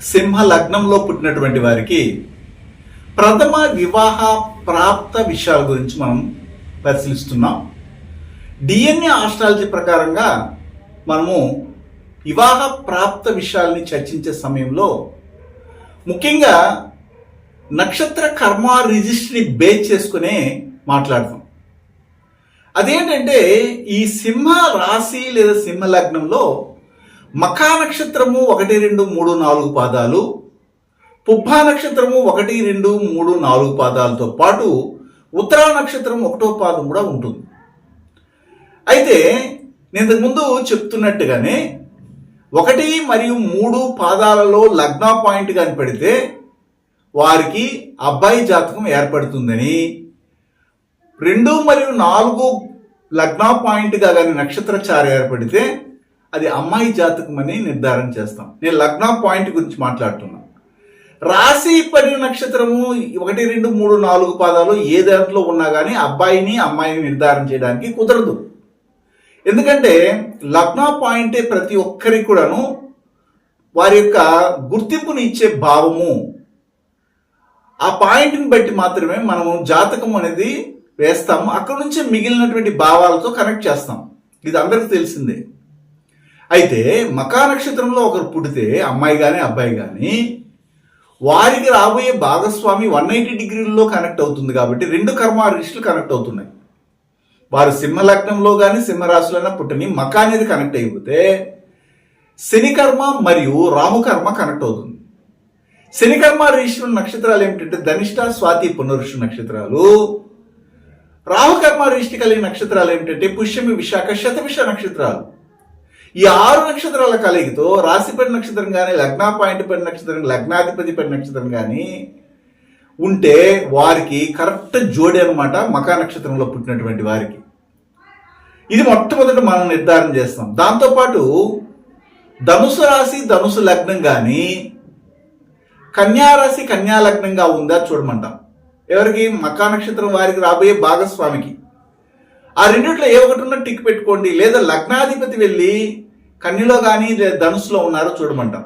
సింహ లగ్నంలో పుట్టినటువంటి వారికి ప్రథమ వివాహ ప్రాప్త విషయాల గురించి మనం పరిశీలిస్తున్నాం. డిఎన్ఏ ఆస్ట్రాలజీ ప్రకారంగా మనము వివాహ ప్రాప్త విషయాల్ని చర్చించే సమయంలో ముఖ్యంగా నక్షత్ర కర్మ రిజిస్ట్రీ బేస్ చేసుకునే మాట్లాడతాం అదేంటంటే ఈ సింహ రాశి లేదా సింహ లగ్నంలో మఖా నక్షత్రము ఒకటి రెండు మూడు నాలుగు పాదాలు పుబ్బా నక్షత్రము ఒకటి రెండు మూడు నాలుగు పాదాలతో పాటు ఉత్తరా నక్షత్రం ఒకటో పాదం కూడా ఉంటుంది. అయితే నేను ముందు చెప్తున్నట్టుగానే ఒకటి మరియు మూడు పాదాలలో లగ్న పాయింట్ కనిపెడితే వారికి అబ్బాయి జాతకం ఏర్పడుతుందని రెండు మరియు నాలుగు లగ్న పాయింట్గా కానీ నక్షత్రచార ఏర్పడితే అది అమ్మాయి జాతకమని నిర్ధారణ చేస్తాం. నేను లగ్న పాయింట్ గురించి మాట్లాడుతున్నా. రాశి పరి నక్షత్రము ఒకటి రెండు మూడు నాలుగు పాదాలు ఏ దాంట్లో ఉన్నా కానీ అబ్బాయిని అమ్మాయిని నిర్ధారణ చేయడానికి కుదరదు. ఎందుకంటే లగ్న పాయింటే ప్రతి ఒక్కరికి కూడాను వారి యొక్క గుర్తింపుని ఇచ్చే భావము. ఆ పాయింట్ని బట్టి మాత్రమే మనము జాతకం అనేది వేస్తాము. అక్కడ నుంచి మిగిలినటువంటి భావాలతో కనెక్ట్ చేస్తాం. ఇది అందరికీ తెలిసిందే. అయితే మకా నక్షత్రంలో ఒకరు పుడితే అమ్మాయి కానీ అబ్బాయి కానీ వారికి రాబోయే భాగస్వామి వన్ ఎయిటీ డిగ్రీల్లో కనెక్ట్ అవుతుంది కాబట్టి రెండు కర్మ రిషులు కనెక్ట్ అవుతున్నాయి. వారు సింహలగ్నంలో కానీ సింహరాశులైనా పుట్టని మకా అనేది కనెక్ట్ అయిపోతే శని కర్మ మరియు రాహుకర్మ కనెక్ట్ అవుతుంది. శని కర్మ నక్షత్రాలు ఏమిటంటే ధనిష్ట స్వాతి పునరుషు నక్షత్రాలు. రాహుకర్మ రిష్టి కలిగిన నక్షత్రాలు ఏమిటంటే పుష్యమి విశాఖ శతవిష నక్షత్రాలు. ఈ ఆరు నక్షత్రాల కలయికతో రాశిపడి నక్షత్రం కానీ లగ్న పాయింట్ పడి నక్షత్రం లగ్నాధిపతి పడి నక్షత్రం కానీ ఉంటే వారికి కరెక్ట్ జోడి అనమాట మకా నక్షత్రంలో పుట్టినటువంటి వారికి. ఇది మొట్టమొదట మనం నిర్ధారణ చేస్తాం. దాంతోపాటు ధనుసు రాశి ధనుసు లగ్నం కానీ కన్యారాశి కన్యా లగ్నంగా ఉందా చూడమంటాం. ఎవరికి? మకా నక్షత్రం వారికి రాబోయే భాగస్వామికి. ఆ రెండిట్లో ఏ ఒకటి ఉన్నా టిక్ పెట్టుకోండి. లేదా లగ్నాధిపతి వెళ్ళి కన్యలో కానీ ధనుసులో ఉన్నారో చూడమంటాం.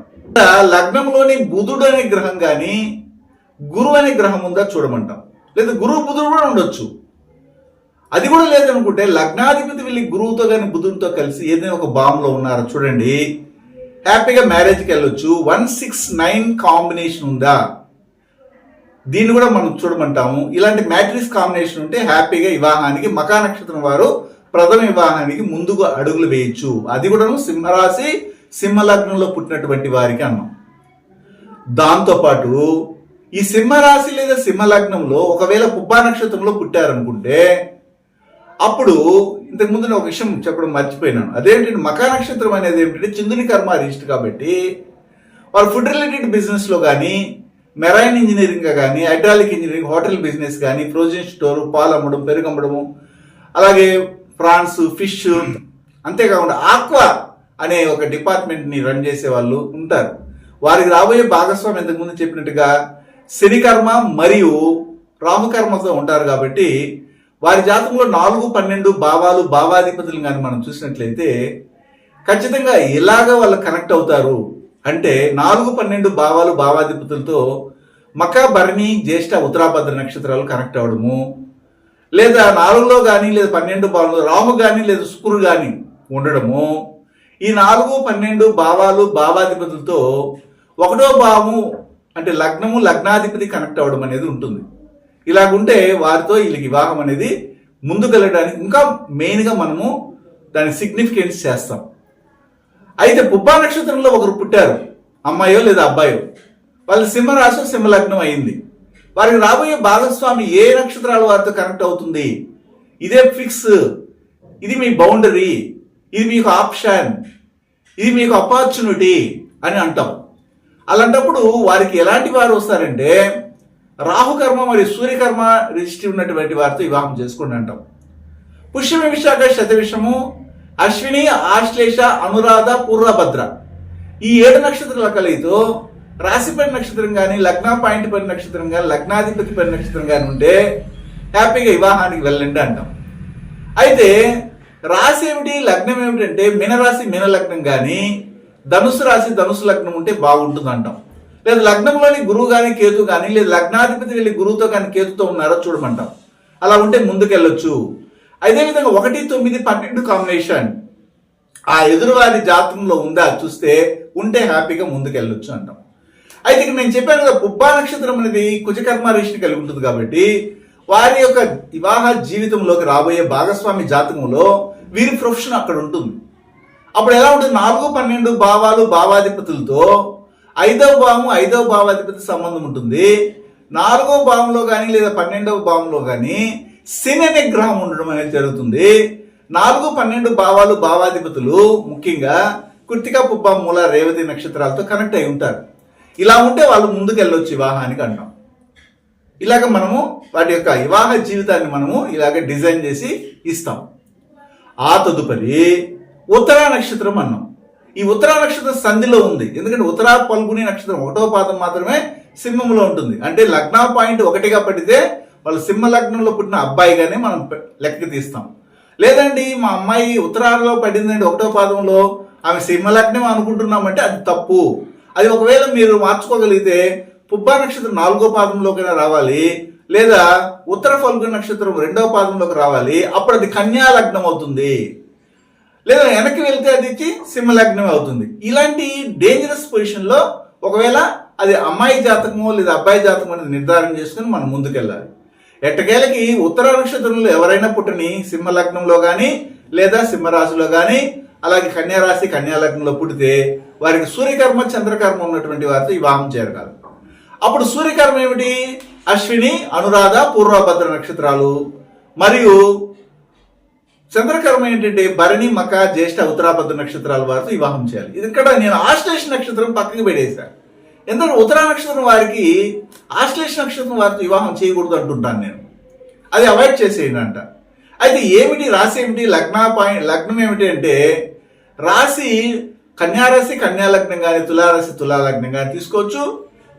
లగ్నంలోని బుధుడు అనే గ్రహం కానీ గురువు అనే గ్రహం ఉందా చూడమంటాం. లేదా గురువు బుధుడు కూడా ఉండొచ్చు. అది కూడా లేదనుకుంటే లగ్నాధిపతి వెళ్ళి గురువుతో కానీ బుధుడితో కలిసి ఏదైనా ఒక బాంబులో ఉన్నారో చూడండి. హ్యాపీగా మ్యారేజ్కి వెళ్ళొచ్చు. వన్ సిక్స్ నైన్ కాంబినేషన్ ఉందా? దీన్ని కూడా మనం చూడమంటాము. ఇలాంటి మ్యాట్రిక్స్ కాంబినేషన్ ఉంటే హ్యాపీగా వివాహానికి మకా నక్షత్రం వారు ప్రథమ వివాహానికి ముందుగా అడుగులు వేయచ్చు అది కూడాను సింహరాశి సింహలగ్నంలో పుట్టినటువంటి వారికి అన్నాం. దాంతోపాటు ఈ సింహరాశి లేదా సింహలగ్నంలో ఒకవేళ పుబ్బా నక్షత్రంలో పుట్టారనుకుంటే అప్పుడు ఇంతకుముందు నేను ఒక విషయం చెప్పడం మర్చిపోయినాను. అదేంటంటే మకా నక్షత్రం అనేది ఏమిటంటే చంద్రుని కర్మ రిజిస్ట్ కాబట్టి వారు ఫుడ్ రిలేటెడ్ బిజినెస్లో కానీ మెరైన్ ఇంజనీరింగ్ కానీ హైడ్రాలిక్ ఇంజనీరింగ్ హోటల్ బిజినెస్ కానీ ఫ్రోజన్ స్టోర్ పాలు అమ్మడం పెరుగు అమ్మడము అలాగే ప్రాన్స్ ఫిష్ అంతేకాకుండా ఆక్వా అనే ఒక డిపార్ట్మెంట్ని రన్ చేసే వాళ్ళు ఉంటారు. వారికి రాబోయే భాగస్వామి ఇంతకుముందు చెప్పినట్టుగా శనికర్మ మరియు రామకర్మతో ఉంటారు కాబట్టి వారి జాతకంలో నాలుగు పన్నెండు భావాలు భావాధిపతులు కానీ మనం చూసినట్లయితే ఖచ్చితంగా ఎలాగ వాళ్ళు కనెక్ట్ అవుతారు అంటే నాలుగు పన్నెండు భావాలు భావాధిపతులతో మకా భరణి జ్యేష్ఠ ఉత్తరాభద్ర నక్షత్రాలు కనెక్ట్ అవ్వడము లేదా నాలుగులో కానీ లేదా పన్నెండు భావంలో రాము కానీ లేదా శుక్రుడు కానీ ఉండడము ఈ నాలుగు పన్నెండు భావాలు భావాధిపతులతో ఒకటో భావము అంటే లగ్నము లగ్నాధిపతి కనెక్ట్ అవ్వడం అనేది ఉంటుంది. ఇలాగుంటే వారితో వీళ్ళకి వివాహం అనేది ముందుకెళ్ళడానికి ఇంకా మెయిన్గా మనము దాని సిగ్నిఫికెన్స్ చేస్తాం. అయితే పుబ్బా నక్షత్రంలో ఒకరు పుట్టారు. అమ్మాయో లేదా అబ్బాయో. వాళ్ళ సింహరాశి సింహలగ్నం అయింది. వారికి రాబోయే భాగస్వామి ఏ నక్షత్రాల వారితో కనెక్ట్ అవుతుంది? ఇదే ఫిక్స్ ఇది మీ బౌండరీ ఇది మీకు ఆప్షన్ ఇది మీకు అపార్చునిటీ అని అంటాం. అలాంటప్పుడు వారికి ఎలాంటి వారు వస్తారంటే రాహుకర్మ మరియు సూర్యకర్మ రిజిస్ట్రీ ఉన్నటువంటి వారితో వివాహం చేసుకోండి అంటాం. పుష్యమి విశాఖ శతవిషము అశ్విని ఆశ్లేష అనురాధ పూర్వభద్ర. ఈ ఏడు నక్షత్రాల కలయితో రాశిపడి నక్షత్రం కానీ లగ్న పాయింట్ పడి నక్షత్రం కానీ లగ్నాధిపతి పడి నక్షత్రం కానీ ఉంటే హ్యాపీగా వివాహానికి వెళ్ళండి అంటాం. అయితే రాశి ఏమిటి లగ్నం ఏమిటంటే మీనరాశి మీన లగ్నం కానీ ధనుసు రాశి ధనుసు లగ్నం ఉంటే బాగుంటుంది అంటాం. లేదా లగ్నంలోని గురువు కానీ కేతు కానీ లేదా లగ్నాధిపతి వెళ్ళి గురువుతో కానీ కేతుతో ఉన్నారో చూడమంటాం. అలా ఉంటే ముందుకెళ్ళొచ్చు. అదేవిధంగా ఒకటి తొమ్మిది పన్నెండు కాంబినేషన్ ఆ ఎదురువారి జాతకంలో ఉందా చూస్తే ఉంటే హ్యాపీగా ముందుకెళ్ళొచ్చు అంటాం. అయితే ఇక్కడ నేను చెప్పాను కదా పుబ్బా నక్షత్రం అనేది కుజకర్మ రిషిని కలిగి ఉంటుంది కాబట్టి వారి యొక్క వివాహ జీవితంలోకి రాబోయే భాగస్వామి జాతకంలో వీరి ప్రొఫెషన్ అక్కడ ఉంటుంది. అప్పుడు ఎలా ఉంటుంది? నాలుగు పన్నెండు భావాలు భావాధిపతులతో ఐదవ భావం ఐదవ భావాధిపతి సంబంధం ఉంటుంది. నాలుగో భావంలో కానీ లేదా పన్నెండవ భావంలో కానీ శని అనే గ్రహం ఉండడం అనేది జరుగుతుంది. నాలుగు పన్నెండు భావాలు భావాధిపతులు ముఖ్యంగా కృతిక పుబ్బ మూల రేవతి నక్షత్రాలతో కనెక్ట్ అయి ఉంటారు. ఇలా ఉంటే వాళ్ళు ముందుకు వెళ్ళొచ్చు వివాహానికి అంటాం. ఇలాగ మనము వాటి యొక్క వివాహ జీవితాన్ని మనము ఇలాగ డిజైన్ చేసి ఇస్తాం. ఆ తదుపరి ఉత్తరా నక్షత్రం అన్నాం. ఈ ఉత్తరా నక్షత్రం సంధిలో ఉంది. ఎందుకంటే ఉత్తరా పల్గుని నక్షత్రం ఒకటో పాదం మాత్రమే సింహంలో ఉంటుంది. అంటే లగ్న పాయింట్ ఒకటిగా పడితే వాళ్ళు సింహ లగ్నంలో పుట్టిన అబ్బాయిగానే మనం లెక్క తీస్తాం. లేదండి మా అమ్మాయి ఉత్తరాలో పడిందండి ఒకటో పాదంలో. ఆమె సింహ లగ్నం అనుకుంటున్నామంటే అది తప్పు. అది ఒకవేళ మీరు మార్చుకోగలిగితే పుబ్బా నక్షత్రం నాలుగో పాదంలోకైనా రావాలి లేదా ఉత్తర ఫల్గు నక్షత్రం రెండవ పాదంలోకి రావాలి అప్పుడు అది కన్యా లగ్నం అవుతుంది. లేదా వెనక్కి వెళ్తే అది ఇచ్చి సింహ లగ్నం అవుతుంది. ఇలాంటి డేంజరస్ పొజిషన్లో ఒకవేళ అది అమ్మాయి జాతకమో లేదా అబ్బాయి జాతకం అనేది నిర్ధారణ చేసుకుని మనం ముందుకెళ్ళాలి. ఎట్టకేలకి ఉత్తర నక్షత్రంలో ఎవరైనా పుట్టని సింహ లగ్నంలో కానీ లేదా సింహరాశిలో కానీ అలాగే కన్యా రాశి కన్యా లగ్నంలో పుడితే వారికి సూర్యకర్మ చంద్రకర్మ ఉన్నటువంటి వారితో వివాహం చేరగలరు అప్పుడు సూర్యకర్మ ఏమిటి? అశ్విని అనురాధ పూర్వభద్ర నక్షత్రాలు. మరియు చంద్రకర్మ ఏంటంటే భరణి మక జ్యేష్ఠ ఉత్తరాభద్ర నక్షత్రాల వారితో వివాహం చేయాలి. ఇది ఇక్కడ నేను ఆశ్లేష నక్షత్రం పక్కకి పెట్టేశాను ఎందుకంటే ఉత్తరా నక్షత్రం వారికి ఆశ్లేష నక్షత్రం వారితో వివాహం చేయకూడదు అంటుంటాను నేను. అది అవాయిడ్ చేసేయండి అంట. అయితే ఏమిటి? రాశి ఏమిటి? లగ్న పాయింట్ లగ్నం ఏమిటి అంటే రాశి కన్యారాశి కన్యా లగ్నం కానీ తులారాశి తులా లగ్నం కానీ తీసుకోవచ్చు.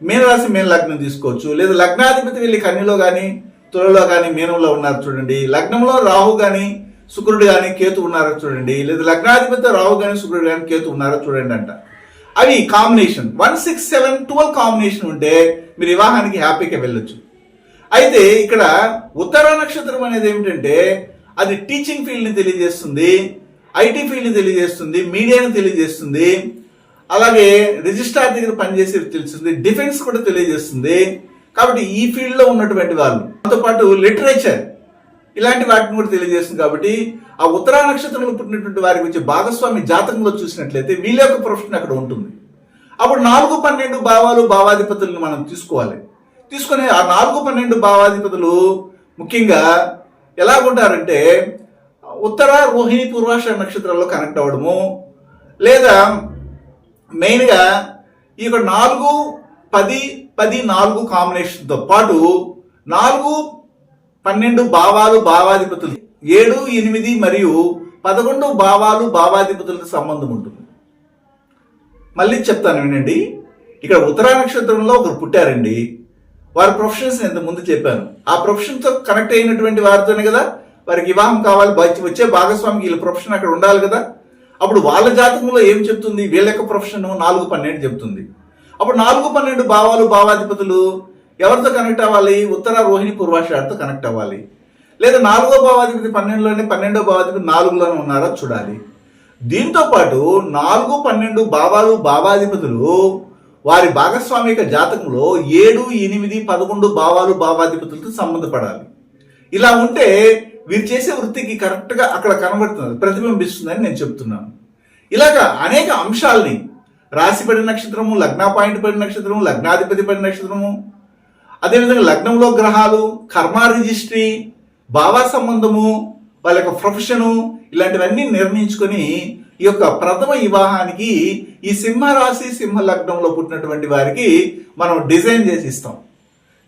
మీనరాశి మీన లగ్నం తీసుకోవచ్చు. లేదా లగ్నాధిపతి వెళ్ళి కన్యలో కానీ తులలో కానీ మీనంలో ఉన్నారు చూడండి. లగ్నంలో రాహు కానీ శుక్రుడు కానీ కేతు ఉన్నారో చూడండి. లేదా లగ్నాధిపతి రాహు కానీ శుక్రుడు కానీ కేతు ఉన్నారో చూడండి అంట. అవి combination one six seven twelve combination ఉంటే మీరు వివాహానికి హ్యాపీగా వెళ్ళొచ్చు. అయితే ఇక్కడ ఉత్తర నక్షత్రం అనేది ఏమిటంటే అది టీచింగ్ ఫీల్డ్ని తెలియజేస్తుంది. ఐటీ ఫీల్డ్ని తెలియజేస్తుంది మీడియాని తెలియజేస్తుంది అలాగే రిజిస్ట్రార్ దగ్గర పనిచేసి తెలుస్తుంది డిఫెన్స్ కూడా తెలియజేస్తుంది. కాబట్టి ఈ ఫీల్డ్లో ఉన్నటువంటి వాళ్ళు దాంతో పాటు లిటరేచర్ ఇలాంటి వాటిని కూడా తెలియజేస్తుంది కాబట్టి ఆ ఉత్తరా నక్షత్రంలో పుట్టినటువంటి వారికి వచ్చే భాగస్వామి జాతకంలో చూసినట్లయితే వీళ్ళ యొక్క ప్రొఫెషన్ అక్కడ ఉంటుంది. అప్పుడు నాలుగు పన్నెండు భావాలు భావాధిపతులను మనం తీసుకోవాలి. తీసుకొని ఆ నాలుగు పన్నెండు భావాధిపతులు ముఖ్యంగా ఎలా ఉంటారంటే ఉత్తర రోహిణి పూర్వాష నక్షత్రాల్లో కనెక్ట్ అవ్వడము లేదా మెయిన్గా ఈ యొక్క నాలుగు పది పది నాలుగు కాంబినేషన్తో పాటు నాలుగు పన్నెండు భావాలు భావాధిపతులు ఏడు ఎనిమిది మరియు పదకొండు భావాలు భావాధిపతులతో సంబంధం ఉంటుంది. మళ్ళీ చెప్తాను వినండి. ఇక్కడ ఉత్తరా నక్షత్రంలో ఒకరు పుట్టారండి. వారి ప్రొఫెషన్స్ నేను ముందు చెప్పాను. ఆ ప్రొఫెషన్తో కనెక్ట్ అయినటువంటి వారితోనే కదా వారికి వివాహం కావాలి బ- వచ్చే భాగస్వామికి వీళ్ళ ప్రొఫెషన్ అక్కడ ఉండాలి కదా. అప్పుడు వాళ్ళ జాతకంలో ఏం చెప్తుంది? వీళ్ళ యొక్క ప్రొఫెషన్ నాలుగు పన్నెండు చెప్తుంది. అప్పుడు నాలుగు పన్నెండు భావాలు భావాధిపతులు ఎవరితో కనెక్ట్ అవ్వాలి? ఉత్తర రోహిణి పూర్వాషాడితో కనెక్ట్ అవ్వాలి. లేదా నాలుగో భావాధిపతి పన్నెండులోనే పన్నెండో భావాధిపతి నాలుగులోనే ఉన్నారో చూడాలి. దీంతో పాటు నాలుగు పన్నెండు భావాలు భావాధిపతులు వారి భాగస్వామిక జాతకంలో ఏడు ఎనిమిది పదకొండు భావాలు భావాధిపతులతో సంబంధపడాలి. ఇలా ఉంటే వీరు చేసే వృత్తికి కరెక్ట్గా అక్కడ కనబడుతుంది ప్రతిబింబిస్తుందని నేను చెప్తున్నాను. ఇలాగా అనేక అంశాలని రాశిపడి నక్షత్రము లగ్న పాయింట్ పడిన నక్షత్రము లగ్నాధిపతి పడిన నక్షత్రము అదేవిధంగా లగ్నంలో గ్రహాలు కర్మ రిజిస్ట్రీ భావ సంబంధము వాళ్ళ యొక్క ప్రొఫెషను ఇలాంటివన్నీ నిర్ణయించుకొని ఈ యొక్క ప్రథమ వివాహానికి ఈ సింహ రాశి సింహ లగ్నంలో పుట్టినటువంటి వారికి మనం డిజైన్ చేసి ఇస్తాం.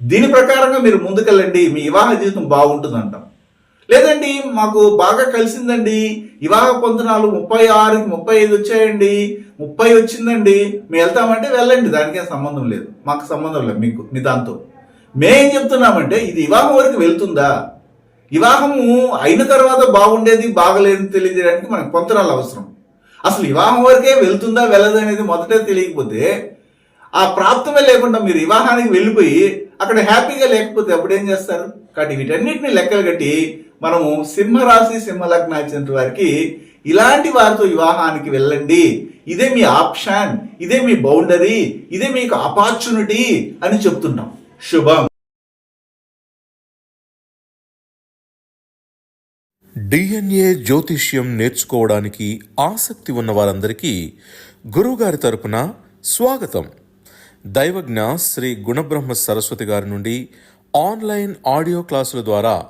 దీని ప్రకారంగా మీరు ముందుకెళ్ళండి మీ వివాహ జీవితం బాగుంటుంది అంటాం లేదండి మాకు బాగా కలిసిందండి. వివాహ పొందనాలు ముప్పై ఆరుకి ముప్పై ఐదు వచ్చాయండి. ముప్పై వచ్చిందండి. మేము వెళ్తామంటే వెళ్ళండి దానికేం సంబంధం లేదు. మాకు సంబంధం లేదు మీకు మీ దాంతో మేం చెప్తున్నామంటే ఇది వివాహం వరకు వెళ్తుందా? వివాహము అయిన తర్వాత బాగుండేది బాగలేదని తెలియజేయడానికి మనకు పొంతనాలు అవసరం. అసలు వివాహం వరకే వెళ్తుందా వెళ్ళదు అనేది మొదటే తెలియకపోతే ఆ ప్రాప్తమే లేకుండా మీరు వివాహానికి వెళ్ళిపోయి అక్కడ హ్యాపీగా లేకపోతే అప్పుడు ఏం చేస్తారు? కాబట్టి వీటన్నిటిని లెక్కలు కట్టి మనము సింహరాశి సింహ లగ్నాచిన వారికి ఇలాంటి వారితో వివాహానికి వెళ్ళండి. ఇదే మీ ఆప్షన్ ఇదే మీ బౌండరీ ఇదే మీకు ఆపర్చునిటీ అని చెప్తున్నాం. శుభం. డిఎన్ఏ జ్యోతిష్యం నేర్చుకోవడానికి ఆసక్తి ఉన్న వారందరికీ గురువుగారి తరపున స్వాగతం. దైవజ్ఞ శ్రీ గుణబ్రహ్మ సరస్వతి గారి నుండి ఆన్లైన్ ఆడియో క్లాసుల ద్వారా